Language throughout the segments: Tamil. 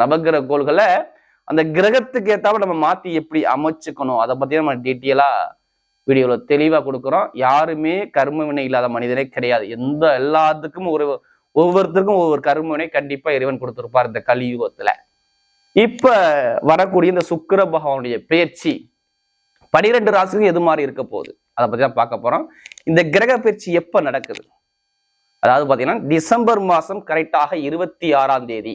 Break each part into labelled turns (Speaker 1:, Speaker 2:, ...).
Speaker 1: நவகிரக கோள்களை அந்த கிரகத்துக்கு ஏத்தாம நம்ம மாத்தி எப்படி அமைச்சுக்கணும்? அதை பத்தி நம்ம டீட்டெயிலா வீடியோல தெளிவா கொடுக்குறோம். யாருமே கர்ம வினை இல்லாத மனிதனே கிடையாது. எந்த எல்லாத்துக்கும் ஒரு ஒவ்வொருத்தருக்கும் ஒவ்வொரு கர்ம வினை கண்டிப்பா இறைவன் கொடுத்துருப்பார் இந்த கலியுகத்துல. இப்ப வரக்கூடிய இந்த சுக்கிர பகவானுடைய பேச்சு பனிரெண்டு ராசிக்கும் எது மாதிரி இருக்க போகுது? அதை பத்தி தான் பார்க்க போறோம். இந்த கிரக பயிற்சி எப்ப நடக்குது? அதாவது பாத்தீங்கன்னா டிசம்பர் மாசம் கரெக்டாக இருபத்தி ஆறாம் தேதி.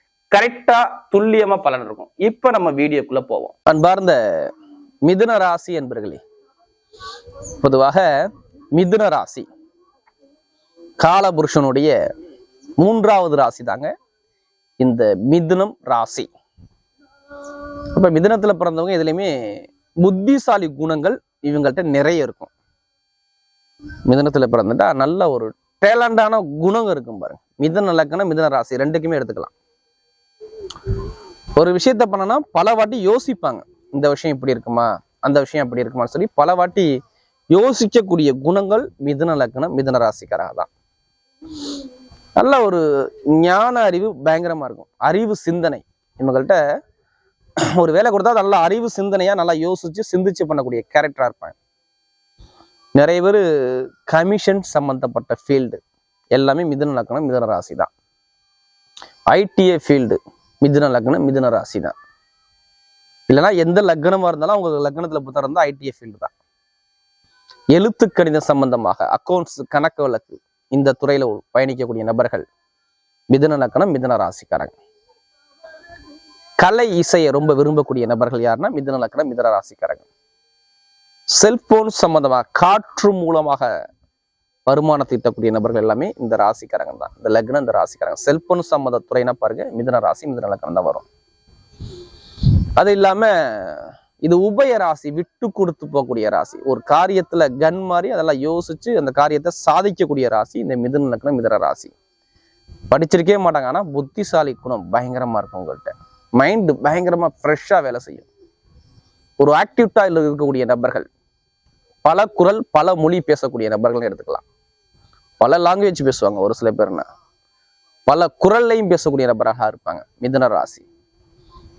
Speaker 1: கரெக்டா துல்லியமா பலன் இருக்கும். இப்ப நம்ம வீடியோக்குள்ள போவோம். அன்பார்ந்த மிதுன ராசி என்பர்களே பொதுவாக மிதுன ராசி காலபுருஷனுடைய மூன்றாவது ராசி தாங்க இந்த மிதுனம் ராசி. இப்ப மிதுனத்துல பிறந்தவங்க எதுலையுமே புத்திசாலி குணங்கள் இவங்கள்ட்ட நிறைய இருக்கும். மிதனத்துல பிறந்துட்டா நல்ல ஒரு டேலண்டான குணம் இருக்கும் பாருங்க. மிதன லக்கணம் மிதன ராசி ரெண்டுக்குமே எடுத்துக்கலாம். ஒரு விஷயத்த பண்ணனா பல வாட்டி யோசிப்பாங்க. இந்த விஷயம் இப்படி இருக்குமா? அந்த விஷயம் அப்படி இருக்குமான்னு சொல்லி பல வாட்டி யோசிக்கக்கூடிய குணங்கள் மிதுன லக்னம் மிதுன ராசிக்காராக தான். நல்ல ஒரு ஞான அறிவு பயங்கரமா இருக்கும். அறிவு சிந்தனை. இவங்கள்ட்ட ஒரு வேலை கொடுத்தா நல்ல அறிவு சிந்தனையா நல்லா யோசிச்சு சிந்திச்சு பண்ணக்கூடிய கேரக்டரா இருப்பாங்க. நிறைய பேர் கமிஷன் சம்பந்தப்பட்ட ஃபீல்டு எல்லாமே மிதன லக்னம் மிதன ராசி தான். ஐடிஏ ஃபீல்டு மிதுன லக்னம் மிதுன ராசி தான் இல்லைன்னா எந்த லக்னமாக இருந்தாலும் உங்களுக்கு லக்னத்தில் புத்தகம் இருந்தால் ஐடிஏ ஃபீல்டு தான். எழுத்து கணிதம் சம்பந்தமாக அக்கௌண்ட்ஸ் கணக்கு வழக்கு இந்த துறையில் பயணிக்கக்கூடிய நபர்கள் மிதுன லக்னம் மிதுன ராசிக்காரங்க. கலை இசையை ரொம்ப விரும்பக்கூடிய நபர்கள் யாருன்னா மிதுன லக்னம் மிதுன ராசிக்காரங்க. செல்போன் சம்பந்தமாக காற்று மூலமாக வருமானத்தை ஈட்டக்கூடிய நபர்கள் எல்லாமே இந்த ராசிக்காரங்க தான். இந்த லக்னம் இந்த ராசிக்காரங்க. செல்போன் சம்மந்த துறைனா பாருங்க மிதன ராசி மிதன லக்னம் தான் வரும். அது இல்லாம இது உபய ராசி விட்டு கொடுத்து போகக்கூடிய ராசி. ஒரு காரியத்துல கன் மாதிரி அதெல்லாம் யோசிச்சு அந்த காரியத்தை சாதிக்கக்கூடிய ராசி இந்த மிதன லக்னம் மிதன ராசி. படிச்சிருக்கவே மாட்டாங்க ஆனா புத்திசாலி குணம் பயங்கரமா இருக்கும் உங்கள்கிட்ட மைண்டு பயங்கரமா ஃப்ரெஷ்ஷா வேலை செய்யும். ஒரு ஆக்டிவ்டா இருக்கக்கூடிய நபர்கள் பல குரல் பல மொழி பேசக்கூடிய நபர்கள் எடுத்துக்கலாம். பல லாங்குவேஜ் பேசுவாங்க ஒரு சில பேர்னா. பல குரல்லையும் பேசக்கூடிய நபராக இருப்பாங்க. மிதன ராசி.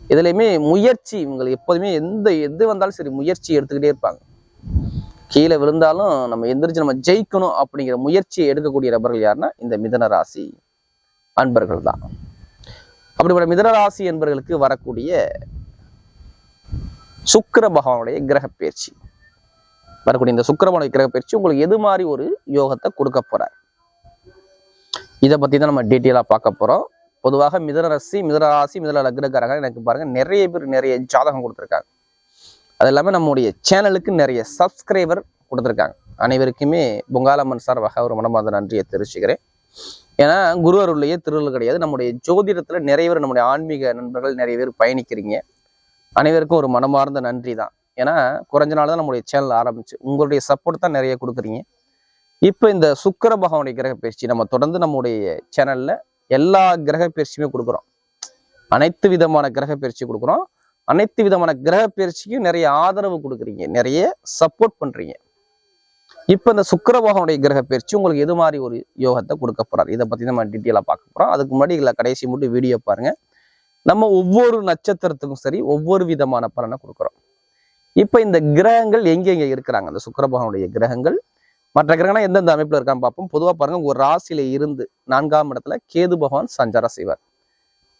Speaker 1: இதுலையுமே முயற்சி இவங்க எப்போதுமே எந்த எது வந்தாலும் சரி முயற்சி எடுத்துக்கிட்டே இருப்பாங்க. கீழே விழுந்தாலும் நம்ம எந்திரிச்சு நம்ம ஜெயிக்கணும் அப்படிங்கிற முயற்சியை எடுக்கக்கூடிய நபர்கள் யாருன்னா இந்த மிதன ராசி அன்பர்கள் தான். அப்படிப்பட்ட மிதன ராசி என்பவர்களுக்கு வரக்கூடிய சுக்கர பகவானுடைய கிரக பயிற்சி. வரக்கூடிய இந்த சுக்கிர கிரக பயிற்சி உங்களுக்கு எது மாதிரி ஒரு யோகத்தை கொடுக்க போறார்? இதை பத்தி தான் நம்ம டீட்டெயிலாக பார்க்க போறோம். பொதுவாக மிதன மிதராசி மிதன லக்னக்காரங்க எனக்கு பாருங்க நிறைய பேர் நிறைய ஜாதகம் கொடுத்துருக்காங்க. அது இல்லாமல் நம்முடைய சேனலுக்கு நிறைய சப்ஸ்கிரைபர் கொடுத்துருக்காங்க. அனைவருக்குமே பொங்காலம்மன் சார்பாக ஒரு மனமார்ந்த நன்றியை தெரிவிச்சுக்கிறேன். ஏன்னா குரு அருளையே திருவள்ளுவர் கிடையாது. நம்முடைய ஜோதிடத்தில் நிறைய பேர் நம்முடைய ஆன்மீக நண்பர்கள் நிறைய பேர் பயணிக்கிறீங்க. அனைவருக்கும் ஒரு மனமார்ந்த நன்றி தான் ஏன்னா குறைஞ்ச நாள் தான் நம்முடைய சேனல் ஆரம்பிச்சு. உங்களுடைய சப்போர்ட் தான் நிறைய கொடுக்குறீங்க. இப்போ இந்த சுக்கர பகவானுடைய கிரக பயிற்சி நம்ம தொடர்ந்து நம்முடைய சேனலில் எல்லா கிரக பயிற்சியுமே கொடுக்குறோம். அனைத்து விதமான கிரக பயிற்சி கொடுக்குறோம். அனைத்து விதமான கிரக பயிற்சிக்கும் நிறைய ஆதரவு கொடுக்குறீங்க. நிறைய சப்போர்ட் பண்ணுறீங்க இப்போ இந்த சுக்கிர பகவானுடைய கிரக பயிற்சி உங்களுக்கு எது மாதிரி ஒரு யோகத்தை கொடுக்க போறாரு? இதை பற்றி நம்ம டீட்டெயிலாக பார்க்க போகிறோம் அதுக்கு முன்னாடி இதில் கடைசி மட்டும் வீடியோ பாருங்கள் நம்ம ஒவ்வொரு நட்சத்திரத்துக்கும் சரி ஒவ்வொரு விதமான பலனை கொடுக்குறோம். இப்போ இந்த கிரகங்கள் எங்கெங்கே இருக்கிறாங்க? அந்த சுக்கிர பகவானுடைய கிரகங்கள். மற்ற கிரகங்கள் எந்தெந்த அமைப்பில் இருக்கான்னு பார்ப்போம். பொதுவாக பாருங்க ஒரு ராசியில் இருந்து நான்காம் இடத்துல கேது பகவான் சஞ்சாரம் செய்வார்.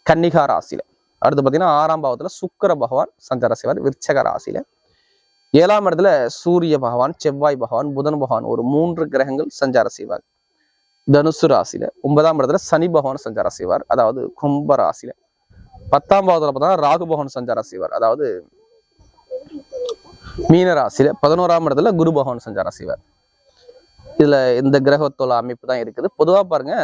Speaker 1: கன்னிகா ராசியில். அடுத்து பார்த்தீங்கன்னா ஆறாம் பாவத்தில் சுக்கர பகவான் சஞ்சாரம் செய்வார் விருச்சக ராசியில். ஏழாம் இடத்துல சூரிய பகவான் செவ்வாய் பகவான் புதன் பகவான் ஒரு மூன்று கிரகங்கள் சஞ்சாரம் செய்வார். தனுசு ராசியில். ஒன்பதாம் இடத்துல சனி பகவான் சஞ்சாரம் செய்வார். அதாவது கும்ப ராசியில். பத்தாம் பாவத்தில் பார்த்தா ராகு பகவான் சஞ்சாரம் செய்வார். அதாவது மீனராசியில் பதினோராம் இடத்துல குரு பகவான் சஞ்சாரம் செய்வார். இதில் இந்த கிரகத்தோட அமைப்பு தான் இருக்குது. பொதுவாக பாருங்க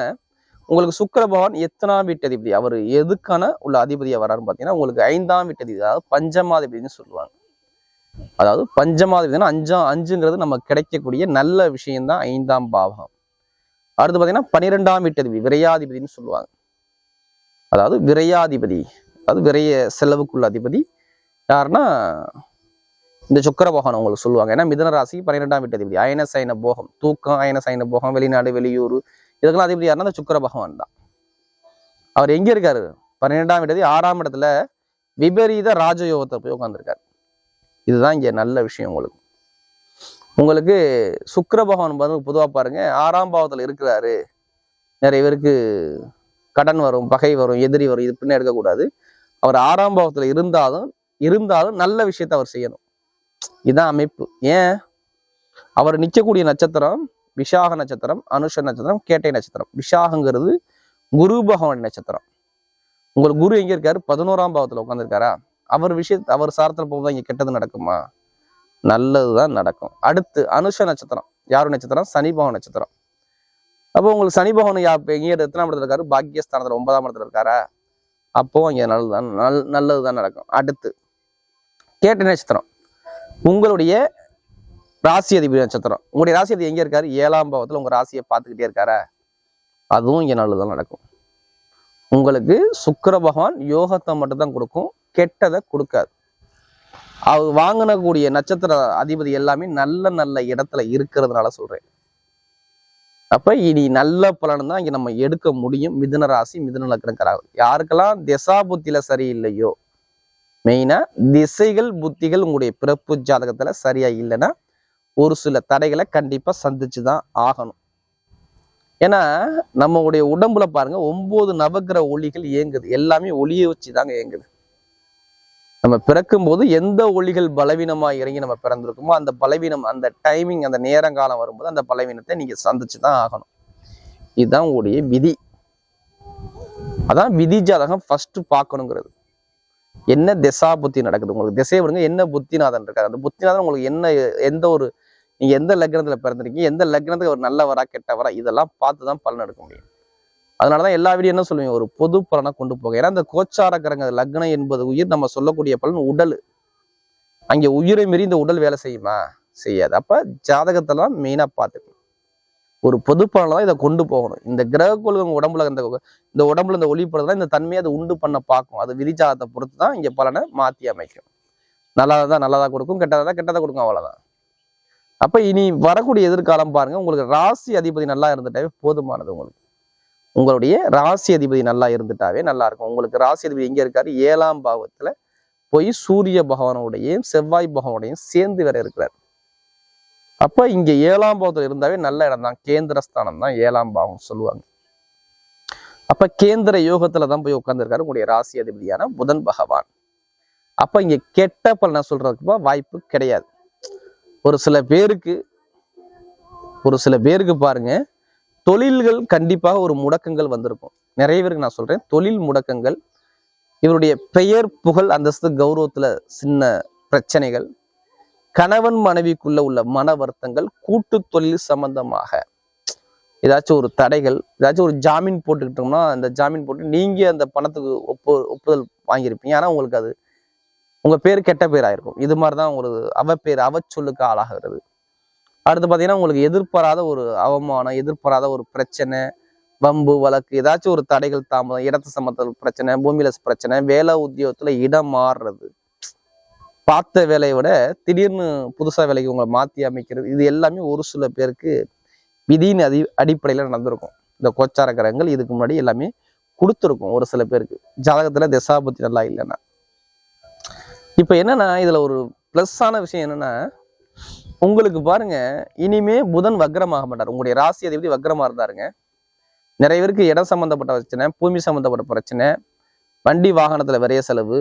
Speaker 1: உங்களுக்கு சுக்கர பகவான் எத்தனாம் வீட்டு அதிபதி அவர் எதுக்கான உள்ள அதிபதியாக வராருன்னு பார்த்தீங்கன்னா உங்களுக்கு ஐந்தாம் வீட்டு அதிபதி அதாவது பஞ்சமாதிபதினு சொல்லுவாங்க. அதாவது பஞ்சமாதிபதினா அஞ்சாம் அஞ்சுங்கிறது நம்ம கிடைக்கக்கூடிய நல்ல விஷயம்தான் ஐந்தாம் பாவகம். அடுத்து பார்த்தீங்கன்னா பன்னிரெண்டாம் வீட்டு அதிபதி விரையாதிபதினு சொல்லுவாங்க. அதாவது விரையாதிபதி அதாவது விரைய செலவுக்குள்ள அதிபதி. யாருன்னா இந்த சுக்கர பகவான் உங்களுக்கு சொல்லுவாங்க. ஏன்னா மிதன ராசி பன்னிரெண்டாம் வீட்டு அதிபதி. அயன சைன போகம் தூக்கம் அயன சைன போகம் வெளிநாடு வெளியூர் இதுக்கெல்லாம் அதிபதி யாருன்னா அந்த சுக்கர பகவான் தான். அவர் எங்கே இருக்காரு? பன்னிரெண்டாம் வீட்டு ஆறாம் இடத்துல விபரீத ராஜயோகத்தை போய் உட்காந்துருக்காரு இதுதான் இங்கே நல்ல விஷயம் உங்களுக்கு. உங்களுக்கு சுக்கர பகவான் வந்து பொதுவாக பாருங்க ஆறாம் பாவத்தில் இருக்கிறாரு. நிறைய பேருக்கு கடன் வரும் பகை வரும் எதிரி வரும் இது பின்ன எடுக்கக்கூடாது. அவர் ஆறாம் பாவத்தில் இருந்தாலும் இருந்தாலும் நல்ல விஷயத்த அவர் செய்யணும். இதான் அமைப்பு. ஏன்? அவர் நிற்கக்கூடிய நட்சத்திரம் விஷாக நட்சத்திரம் அனுஷ நட்சத்திரம் கேட்டை நட்சத்திரம். விஷாகங்கிறது குரு பகவான் நட்சத்திரம். உங்களுக்கு குரு எங்க இருக்காரு? பதினோராம் பாவத்துல உட்காந்துருக்காரா அவர் விஷயத்தை அவர் சாரத்துல போகும்போது இங்க கெட்டது நடக்குமா? நல்லதுதான் நடக்கும். அடுத்து அனுஷ நட்சத்திரம். யாரு நட்சத்திரம்? சனி பகவான் நட்சத்திரம். அப்போ உங்களுக்கு சனி பகவான் யா எங்கே எத்தனாம் இடத்துல இருக்காரு? பாக்கியஸ்தானத்துல ஒன்பதாம் இடத்துல இருக்காரா? அப்போ இங்க நல்லதுதான் நல் நல்லதுதான் நடக்கும். அடுத்து கேட்ட நட்சத்திரம். உங்களுடைய ராசி அதிபதி நட்சத்திரம். உங்களுடைய ராசி அதிபதி எங்கே இருக்காரு? ஏழாம் பாவத்தில் உங்கள் ராசியை பார்த்துக்கிட்டே இருக்காரா? அதுவும் இங்கே நல்லதான் நடக்கும். உங்களுக்கு சுக்கர பகவான் யோகத்தை மட்டும்தான் கொடுக்கும். கெட்டதை கொடுக்காது. அவர் வாங்கினக்கூடிய நட்சத்திர அதிபதி எல்லாமே நல்ல நல்ல இடத்துல இருக்கிறதுனால சொல்கிறேன் அப்போ இனி நல்ல பலன் தான் இங்கே நம்ம எடுக்க முடியும். மிதுன ராசி மிதுன லக்னக்காரர் யாருக்கெல்லாம் திசா புத்தியில் சரியில்லையோ மெயினாக திசைகள் புத்திகள் உங்களுடைய பிறப்பு ஜாதகத்தில் சரியாக இல்லைன்னா ஒரு சில தடைகளை கண்டிப்பாக சந்திச்சு தான் ஆகணும். ஏன்னா நம்மளுடைய உடம்புல பாருங்க ஒன்பது நவக்கிர ஒளிகள் இயங்குது. எல்லாமே ஒளியை வச்சு தாங்க இயங்குது. நம்ம பிறக்கும் போது எந்த ஒளிகள் பலவீனமாக இறங்கி நம்ம பிறந்திருக்கோமோ அந்த பலவீனம் அந்த டைமிங் அந்த நேரங்காலம் வரும்போது அந்த பலவீனத்தை நீங்கள் சந்திச்சு தான் ஆகணும். இதுதான் உங்களுடைய விதி. அதான் விதி ஜாதகம் ஃபஸ்ட்டு பார்க்கணுங்கிறது. என்ன திசா புத்தி நடக்குது? உங்களுக்கு திசை விடுங்க. என்ன புத்திநாதன் இருக்காரு? அந்த புத்திநாதன் உங்களுக்கு என்ன எந்த ஒரு நீங்க எந்த லக்னத்துல பிறந்திருக்கீங்க? எந்த லக்னத்துக்கு ஒரு நல்லவரா கெட்டவரா? இதெல்லாம் பார்த்து தான் பலன் எடுக்க முடியும். அதனாலதான் எல்லா வீடியும் என்ன சொல்லுவீங்க? ஒரு பொது பலனை கொண்டு போக ஏன்னா இந்த கோச்சாரக்கரங்க லக்னம் என்பது உயிர். நம்ம சொல்லக்கூடிய பலன் உடல். அங்கே உயிரை மீறி இந்த உடல் வேலை செய்யுமா? செய்யாது. அப்ப ஜாதகத்தெல்லாம் மெயினா பார்த்துக்கணும். ஒரு பொது தான் இதை கொண்டு போகணும். இந்த கிரக கொள்கை உடம்புல இந்த இந்த உடம்புல இந்த ஒளிப்படலாம் இந்த தன்மையை அதை உண்டு பண்ண பார்க்கும். அது விதிஜாதத்தை பொறுத்து தான் இங்கே பலனை மாற்றி அமைக்கும். நல்லதாக தான் நல்லதாக கொடுக்கும் கெட்டதாக தான் கெட்டதாக கொடுக்கும் அவ்வளோதான் அப்போ இனி வரக்கூடிய எதிர்காலம் பாருங்கள் உங்களுக்கு ராசி அதிபதி நல்லா இருந்துட்டாவே போதுமானது உங்களுக்கு. உங்களுடைய ராசி அதிபதி நல்லா இருந்துட்டாவே நல்லா இருக்கும். உங்களுக்கு ராசி அதிபதி எங்கே இருக்காரு? ஏழாம் பாவத்தில் போய் சூரிய பகவானோடையும் செவ்வாய் பகவானுடையும் சேர்ந்து வேற இருக்கிறார். அப்ப இங்க ஏழாம் பாவத்தில் இருந்தாவே நல்ல இடம் தான் கேந்திரஸ்தானம் தான் ஏழாம் பாவம் சொல்லுவாங்க. அப்ப கேந்திர யோகத்தில் தான் போய் உட்காந்துருக்காரு உங்களுடைய ராசி அதிபதியான புதன் பகவான். அப்ப இங்க கெட்ட பலனை சொல்றதுக்கு வாய்ப்பு கிடையாது. ஒரு சில பேருக்கு ஒரு சில பேருக்கு பாருங்க தொழில்கள் கண்டிப்பாக ஒரு முடக்கங்கள் வந்திருக்கும். நிறைய பேருக்கு நான் சொல்றேன் தொழில் முடக்கங்கள் இவருடைய பெயர் புகழ் அந்தஸ்து கௌரவத்துல சின்ன பிரச்சனைகள் கணவன் மனைவிக்குள்ள உள்ள மன வருத்தங்கள் கூட்டு தொழில் சம்பந்தமாக. ஏதாச்சும் ஒரு தடைகள் ஏதாச்சும் ஒரு ஜாமீன் போட்டுக்கிட்டோம்னா அந்த ஜாமீன் போட்டு நீங்க அந்த பணத்துக்கு ஒப்பு ஒப்புதல் வாங்கியிருப்பீங்க. ஆனா உங்களுக்கு அது உங்க பேர் கெட்ட பேர் ஆயிருக்கும் இது மாதிரிதான் உங்களுக்கு அவ பேர் அவச்சொல்லுக்கு ஆளாகிறது. அடுத்து பார்த்தீங்கன்னா உங்களுக்கு எதிர்பாராத ஒரு அவமானம் எதிர்பாராத ஒரு பிரச்சனை வம்பு வழக்கு ஏதாச்சும் ஒரு தடைகள் தாமதம் இடத்து சம்மந்தல் பிரச்சனை பூமியில பிரச்சனை வேலை உத்தியோகத்துல இடம் மாறுறது. பார்த்த வேலையை விட திடீர்னு புதுசா வேலைக்கு உங்களை மாத்தி அமைக்கிறது இது எல்லாமே ஒரு சில பேருக்கு விதியின் அதி அடிப்படையில நடந்திருக்கும். இந்த கோச்சார கிரகங்கள் இதுக்கு முன்னாடி எல்லாமே கொடுத்துருக்கும் ஒரு சில பேருக்கு. ஜாதகத்தில் திசாபத்தி நல்லா இல்லைன்னா. இப்ப என்னன்னா இதுல ஒரு ப்ளஸ்ஸான விஷயம் என்னன்னா உங்களுக்கு பாருங்க இனிமே புதன் வக்ரமாக மாட்டார். உங்களுடைய ராசி அதிபதி வக்ரமாக இருந்தாருங்க. நிறைய பேருக்கு இடம் சம்பந்தப்பட்ட பிரச்சனை பூமி சம்பந்தப்பட்ட பிரச்சனை வண்டி வாகனத்துல விரைய செலவு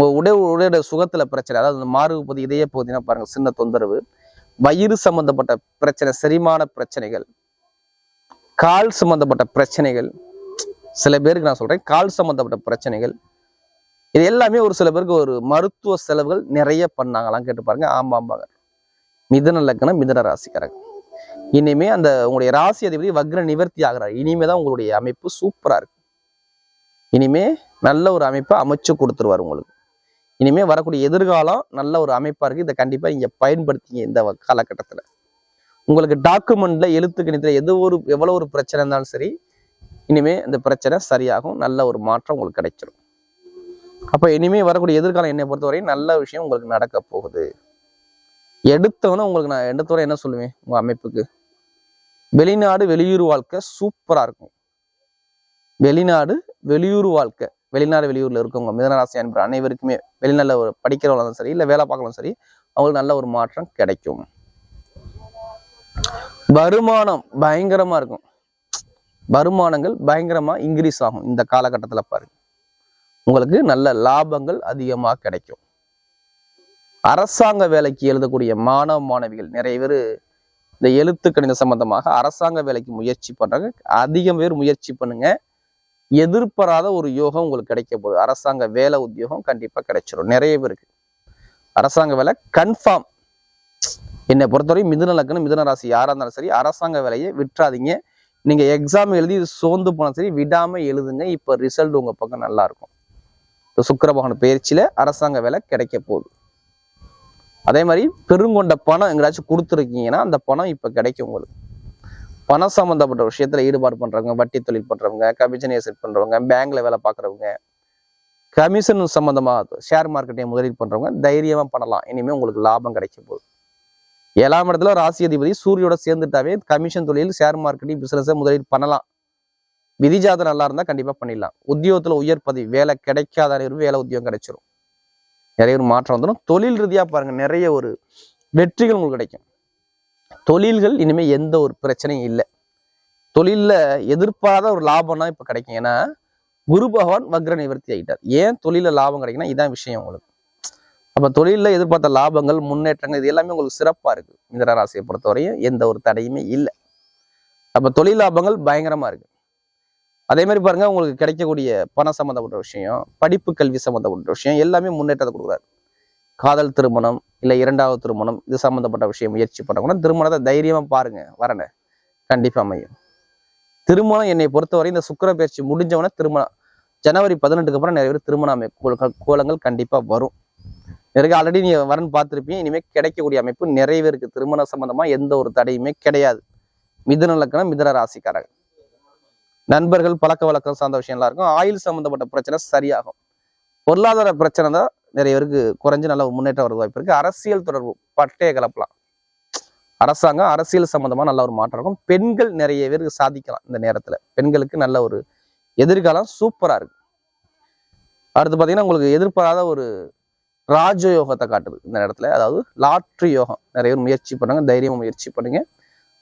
Speaker 1: உங்கள் உடல் உடைய சுகத்தில் பிரச்சனை அதாவது இந்த இதய பகுதினா பாருங்க சின்ன தொந்தரவு வயிறு சம்பந்தப்பட்ட பிரச்சனை செரிமான பிரச்சனைகள் கால் சம்பந்தப்பட்ட பிரச்சனைகள் சில பேருக்கு நான் சொல்கிறேன் கால் சம்பந்தப்பட்ட பிரச்சனைகள் இது எல்லாமே ஒரு சில பேருக்கு ஒரு மருத்துவ செலவுகள் நிறைய பண்ணாங்களாம் கேட்டு பாருங்க. ஆமா ஆமாங்க. மிதன லக்னம் மிதன ராசிக்காரங்க. இனிமே அந்த உங்களுடைய ராசி அதிபதி வக்ர நிவர்த்தி ஆகிறார். இனிமே தான் உங்களுடைய அமைப்பு சூப்பரா இருக்கு இனிமே நல்ல ஒரு அமைப்பை அமைச்சு கொடுத்துருவார் உங்களுக்கு. இனிமேல் வரக்கூடிய எதிர்காலம் நல்ல ஒரு அமைப்பாக இருக்குது இதை கண்டிப்பாக நீங்கள் பயன்படுத்திங்க இந்த காலகட்டத்தில். உங்களுக்கு டாக்குமெண்ட்ல எழுத்து கணித்துல எது ஒரு எவ்வளோ ஒரு பிரச்சனை இருந்தாலும் சரி இனிமேல் இந்த பிரச்சனை சரியாகும். நல்ல ஒரு மாற்றம் உங்களுக்கு கிடைச்சிடும் அப்போ இனிமேல் வரக்கூடிய எதிர்காலம் என்னை பொறுத்தவரையும் நல்ல விஷயம் உங்களுக்கு நடக்க போகுது. எடுத்தவொன்னே உங்களுக்கு நான் எடுத்தவரை என்ன சொல்லுவேன்? உங்கள் அமைப்புக்கு. வெளிநாடு வெளியூர் வாழ்க்கை சூப்பராக இருக்கும். வெளிநாடு வெளியூர் வாழ்க்கை. வெளிநாடு வெளியூரில் இருக்கவங்க மிதனராசி அன்பர் அனைவருக்குமே வெளிநாட்டில் ஒரு படிக்கிறவங்களும் சரி இல்லை வேலை பார்க்கலாம் சரி அவங்களுக்கு நல்ல ஒரு மாற்றம் கிடைக்கும். வருமானம் பயங்கரமா இருக்கும். வருமானங்கள் பயங்கரமாக இன்க்ரீஸ் ஆகும் இந்த காலகட்டத்தில் பாருங்க. உங்களுக்கு நல்ல லாபங்கள் அதிகமாக கிடைக்கும். அரசாங்க வேலைக்கு எழுதக்கூடிய மாணவ மாணவிகள் நிறைய பேர் இந்த எழுத்து கணித சம்பந்தமாக அரசாங்க வேலைக்கு முயற்சி பண்ணுறாங்க அதிகம் பேர் முயற்சி பண்ணுங்க. எதிர்பாராத ஒரு யோகம் உங்களுக்கு கிடைக்க போகுது. அரசாங்க வேலை உத்தியோகம் கண்டிப்பாக கிடைச்சிடும் நிறைய பேருக்கு அரசாங்க வேலை கன்ஃபார்ம் என்னை பொறுத்தவரை மிதுன லக்னம் மிதுன ராசி யாராக இருந்தாலும் சரி அரசாங்க வேலையை விட்டுறாதீங்க. நீங்கள் எக்ஸாம் எழுதி இது சோர்ந்து போனாலும் சரி விடாமல் எழுதுங்க. இப்போ ரிசல்ட் உங்கள் பக்கம் நல்லா இருக்கும். இப்ப பயிற்சியில் அரசாங்க வேலை கிடைக்க போகுது. அதே மாதிரி பெருங்கொண்ட பணம் எங்கேயாச்சும் கொடுத்துருக்கீங்கன்னா அந்த பணம் இப்போ கிடைக்கும் உங்களுக்கு. பணம் சம்பந்தப்பட்ட விஷயத்துல ஈடுபாடு பண்றவங்க வட்டி தொழில் பண்றவங்க கமிஷனை செட் பண்றவங்க பேங்க்ல வேலை பார்க்குறவங்க கமிஷன் சம்மந்தமாக ஷேர் மார்க்கெட்டை முதலீடு பண்றவங்க தைரியமா பண்ணலாம். இனிமே உங்களுக்கு லாபம் கிடைக்க போகுது. ஏழாம் இடத்துல ராசி அதிபதி சூரியோட சேர்ந்துட்டாவே கமிஷன் தொழில் ஷேர் மார்க்கெட்டிங் பிசினஸை முதலீடு பண்ணலாம். விதிஜாதம் நல்லா இருந்தால் கண்டிப்பாக பண்ணிடலாம். உத்தியோகத்தில் உயர் பதவி வேலை கிடைக்காத அனைவருக்கும் வேலை உத்தியோகம் கிடைச்சிரும். நிறைய ஒரு மாற்றம் வந்துடும் தொழில் ரீதியாக பாருங்கள் நிறைய ஒரு வெற்றிகள் உங்களுக்கு கிடைக்கும். தொழில்கள் இனிமே எந்த ஒரு பிரச்சனையும் இல்லை. தொழில்ல எதிர்பாராத ஒரு லாபம்னா இப்ப கிடைக்கும். ஏன்னா குரு பகவான் வக்ர நிவர்த்தி ஆகிட்டார் ஏன் தொழில லாபம் கிடைக்குன்னா இதான் விஷயம் உங்களுக்கு. அப்ப தொழில்ல எதிர்பார்த்த லாபங்கள் முன்னேற்றங்கள் இது எல்லாமே உங்களுக்கு சிறப்பா இருக்கு. மிதனராசியை பொறுத்தவரையும் எந்த ஒரு தடையுமே இல்லை. அப்ப தொழில் லாபங்கள் பயங்கரமா இருக்கு. அதே மாதிரி பாருங்க உங்களுக்கு கிடைக்கக்கூடிய பணம் சம்பந்தப்பட்ட விஷயம் படிப்பு கல்வி சம்பந்தப்பட்ட விஷயம் எல்லாமே முன்னேற்றத்தை கொடுக்குறாரு. காதல் திருமணம் இல்லை இரண்டாவது திருமணம் இது சம்மந்தப்பட்ட விஷயம் முயற்சி பண்ணவங்கன்னா திருமணத்தை தைரியமாக பாருங்க வரன கண்டிப்பா அமையும். திருமணம் என்னை பொறுத்தவரை இந்த சுக்கர பயிற்சி முடிஞ்சவொடனே திருமணம் ஜனவரி பதினெட்டுக்கு அப்புறம் நிறைய பேர் திருமண அமை கோலங்கள் கோலங்கள் வரும். நிறைய ஆல்ரெடி நீ வரன் பார்த்துருப்பீங்க இனிமேல் கிடைக்கக்கூடிய அமைப்பு நிறைய பேருக்கு. திருமண சம்பந்தமா எந்த ஒரு தடையுமே கிடையாது. மிதன லக்கணம் மிதன ராசிக்காரங்க நண்பர்கள் பழக்க வழக்கம் சார்ந்த விஷயம்லாம் இருக்கும். ஆயுள் சம்பந்தப்பட்ட பிரச்சனை சரியாகும். பொருளாதார பிரச்சனை தான் நிறைய பேருக்கு குறைஞ்சு நல்ல முன்னேற்றம் வர வாய்ப்பு இருக்குது அரசியல் தொடர்பு பட்டைய கலப்பலாம். அரசாங்கம் அரசியல் சம்மந்தமாக நல்ல ஒரு மாற்றம் இருக்கும். பெண்கள் நிறைய பேருக்கு சாதிக்கலாம் இந்த நேரத்தில். பெண்களுக்கு நல்ல ஒரு எதிர்காலம் சூப்பராக இருக்கு. அடுத்து பார்த்தீங்கன்னா உங்களுக்கு எதிர்பாராத ஒரு ராஜயோகத்தை காட்டுது இந்த இடத்துல அதாவது லாட்ரி யோகம். நிறைய பேர் முயற்சி பண்ணுங்க தைரியமாக முயற்சி பண்ணுங்க.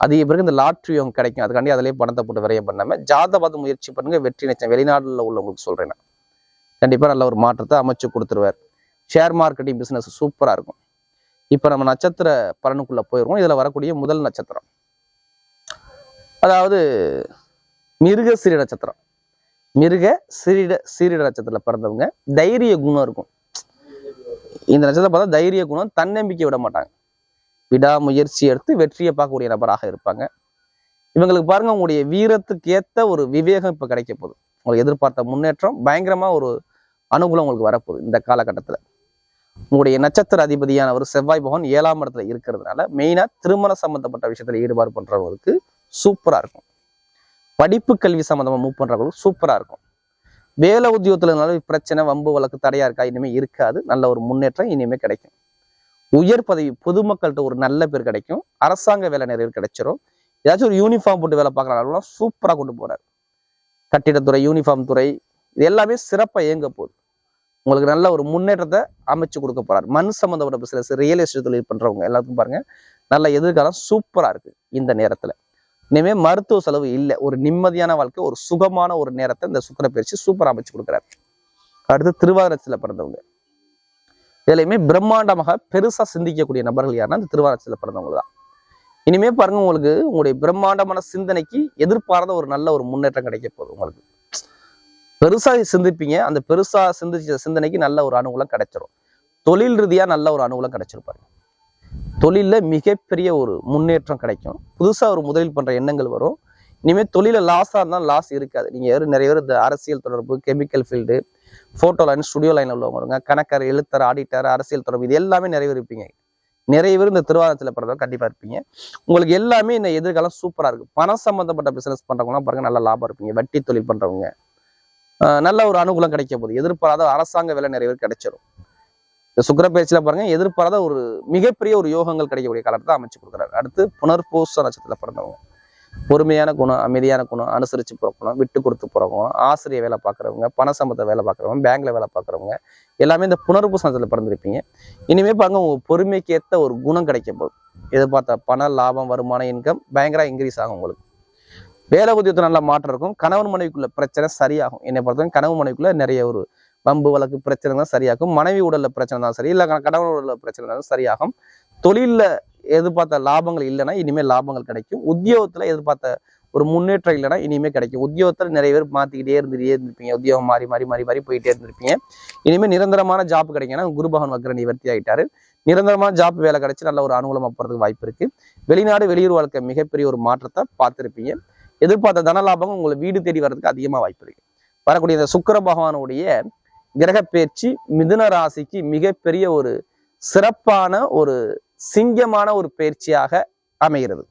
Speaker 1: அதிக பிறகு இந்த லாட்ரி யோகம் கிடைக்கும். அதுக்காண்டி அதிலேயே பணத்தை போட்டு விரைய பண்ணாமல் ஜாத பார்த்து முயற்சி பண்ணுங்க வெற்றி நிச்சயம். வெளிநாடுல உள்ளவங்களுக்கு சொல்கிறேன் நான். நல்ல ஒரு மாற்றத்தை அமைச்சு கொடுத்துருவார். ஷேர் மார்க்கெட்டிங் பிசினஸ் சூப்பரா இருக்கும். இப்ப நம்ம நட்சத்திர பலனுக்குள்ள போயிருவோம். இதுல வரக்கூடிய முதல் நட்சத்திரம். அதாவது மிருக சிறி நட்சத்திரம். மிருக சிறிட சீரிட நட்சத்திரத்தில் பிறந்தவங்க தைரிய குணம் இருக்கும். இந்த நட்சத்திரம் பார்த்தா தைரிய குணம் தன்னம்பிக்கை விட மாட்டாங்க. விடாமுயற்சி எடுத்து வெற்றியை பார்க்கக்கூடிய நபராக இருப்பாங்க. இவங்களுக்கு பாருங்க உங்களுடைய வீரத்துக்கு ஏத்த ஒரு விவேகம் இப்ப கிடைக்க போகுது. உங்களுக்கு எதிர்பார்த்த முன்னேற்றம் பயங்கரமா ஒரு அனுகூலம் உங்களுக்கு வரப்போகுது இந்த காலகட்டத்துல. உங்களுடைய நட்சத்திர அதிபதியானவர் செவ்வாய் பகவான் ஏழாம் இடத்துல இருக்கிறதுனால மெயினாக திருமண சம்பந்தப்பட்ட விஷயத்துல ஈடுபாடு பண்றவங்களுக்கு சூப்பரா இருக்கும். படிப்பு கல்வி சம்பந்தமா மூவ் பண்ணுறவங்களுக்கு சூப்பராக இருக்கும். வேலை உத்தியோகத்துல இருந்தாலும் பிரச்சனை வம்பு வழக்கு தடையா இருக்கா? இனிமே இருக்காது. நல்ல ஒரு முன்னேற்றம் இனிமே கிடைக்கும். உயர் பதவி பொதுமக்கள்கிட்ட ஒரு நல்ல பேர் கிடைக்கும். அரசாங்க வேலை நிறைய கிடைச்சிரும். ஏதாச்சும் ஒரு யூனிஃபார்ம் போட்டு வேலை பார்க்குறாங்க சூப்பரா கொண்டு போறாரு. கட்டிடத்துறை யூனிஃபார்ம் துறை இது எல்லாமே சிறப்பா இயங்க போகுது. உங்களுக்கு நல்ல ஒரு முன்னேற்றத்தை அமைச்சு கொடுக்க போறார். மண் சம்பந்தப்பட்ட பிசினஸ் ரியல் எஸ்டேட் தொழில் பண்றவங்க எல்லாத்துக்கும் பாருங்க நல்ல எதிர்காலம் சூப்பரா இருக்கு இந்த நேரத்துல. இனிமே மருத்துவ செலவு இல்லை ஒரு நிம்மதியான வாழ்க்கை ஒரு சுகமான ஒரு நேரத்தை இந்த சுக்கர பயிற்சி சூப்பரா அமைச்சு கொடுக்குறாரு. அடுத்து திருவாரத்தில் பிறந்தவங்க. இதுலையுமே பிரம்மாண்டமாக பெருசா சிந்திக்கக்கூடிய நபர்கள் யாருன்னா இந்த திருவாரத்தில் பிறந்தவங்க தான். இனிமே பாருங்க உங்களுக்கு உங்களுடைய பிரம்மாண்டமான சிந்தனைக்கு எதிர்பாராத ஒரு நல்ல ஒரு முன்னேற்றம் கிடைக்க போகுது உங்களுக்கு. பெருசாக சிந்திப்பீங்க. அந்த பெருசாக சிந்திச்ச சிந்தனைக்கு நல்ல ஒரு அனுகூலம் கிடைச்சிரும். தொழில் ரீதியாக நல்ல ஒரு அனுகூலம் கிடைச்சிருப்பாங்க தொழிலில் மிகப்பெரிய ஒரு முன்னேற்றம் கிடைக்கும். புதுசாக ஒரு முதலீடு பண்ணுற எண்ணங்கள் வரும். இனிமேல் தொழிலில் லாஸாக இருந்தால் லாஸ் இருக்காது. நீங்கள் யாரும் நிறைய பேர் இந்த அரசியல் தொடர்பு chemical field photo line studio லைனில் உள்ளவங்க வருங்க கணக்கர் எழுத்தர் ஆடிட்டர் அரசியல் தொடர்பு இது எல்லாமே நிறைய பேர் இருப்பீங்க. நிறைய பேர் இந்த திருவாரூரத்தில் பிறந்தவங்க கண்டிப்பாக இருப்பீங்க. உங்களுக்கு எல்லாமே இந்த எதிர்காலம் சூப்பராக இருக்குது பணம் சம்மந்தப்பட்ட பிஸ்னஸ் பண்ணுறவங்களாம் பாருங்கள் நல்ல லாபம் இருப்பீங்க. வட்டி தொழில் பண்ணுறவங்க நல்ல ஒரு அனுகூலம் கிடைக்க போகுது. எதிர்பாராத அரசாங்க வேலை நிறைய பேர் கிடைச்சிரும். இந்த சுக்கர பயிற்சியில பாருங்க எதிர்பாராத ஒரு மிகப்பெரிய ஒரு யோகங்கள் கிடைக்கக்கூடிய காலத்தை அமைச்சு கொடுக்குறாரு. அடுத்து புனர்பூச நட்சத்திரத்தில் பிறந்தவங்க. பொறுமையான குணம் அமைதியான குணம் அனுசரித்து பிறக்கணும் விட்டு கொடுத்து போறவங்க ஆசிரியர் வேலை பார்க்குறவங்க பண சம்பந்த வேலை பார்க்குறவங்க பேங்க்ல வேலை பார்க்குறவங்க எல்லாமே இந்த புனர்பூச நட்சத்திரத்தில் பிறந்திருப்பீங்க. இனிமேல் பாருங்க உங்கள் பொறுமைக்கு ஏற்ற ஒரு குணம் கிடைக்க போகுது. எதிர்பார்த்த பண லாபம் வருமானம் இன்கம் பயங்கர இன்க்ரீஸ் ஆகும் உங்களுக்கு. வேலை உத்தியத்தில் நல்ல மாற்றம் இருக்கும். கணவன் மனைவிக்குள்ள பிரச்சனை சரியாகும். என்னை பொறுத்தவரைக்கும் கணவன் மனைவிக்குள்ள நிறைய ஒரு பம்பு வழக்கு பிரச்சனை தான் சரியாகும். மனைவி உடல்ல பிரச்சனை தான் சரி. இல்லை கணவன் உடல்ல பிரச்சனை தான் சரியாகும். தொழிலில் எதிர்பார்த்த லாபங்கள் இல்லைன்னா இனிமேல் லாபங்கள் கிடைக்கும். உத்தியோகத்தில் எதிர்பார்த்த ஒரு முன்னேற்றம் இல்லைன்னா இனிமேல் கிடைக்கும். உத்தியோகத்தில் நிறைய பேர் மாற்றிக்கிட்டே இருந்துகிட்டே இருந்திருப்பீங்க. உத்தியோகம் மாறி மாறி மாறி மாறி போயிட்டே இருந்திருப்பீங்க. இனிமேல் நிரந்தரமான ஜாப் கிடைக்குன்னா குருபகன் வக்கர நிவர்த்தி ஆகிட்டாரு நிரந்தரமான ஜாப் வேலை கிடைச்சி நல்ல ஒரு அனுகூலமாக போகிறதுக்கு வாய்ப்பு இருக்குது வெளிநாடு வெளியூர் வாழ்க்கை மிகப்பெரிய ஒரு மாற்றத்தை பார்த்துருப்பீங்க. எதிர்பார்த்த தன லாபம் உங்களை வீடு தேடி வர்றதுக்கு அதிகமா வாய்ப்பு இருக்கு. வரக்கூடிய இந்த சுக்கர பகவானுடைய கிரக பேச்சு மிதுன ராசிக்கு மிகப்பெரிய ஒரு சிறப்பான ஒரு சிங்கமான ஒரு பயிற்சியாக அமைகிறது.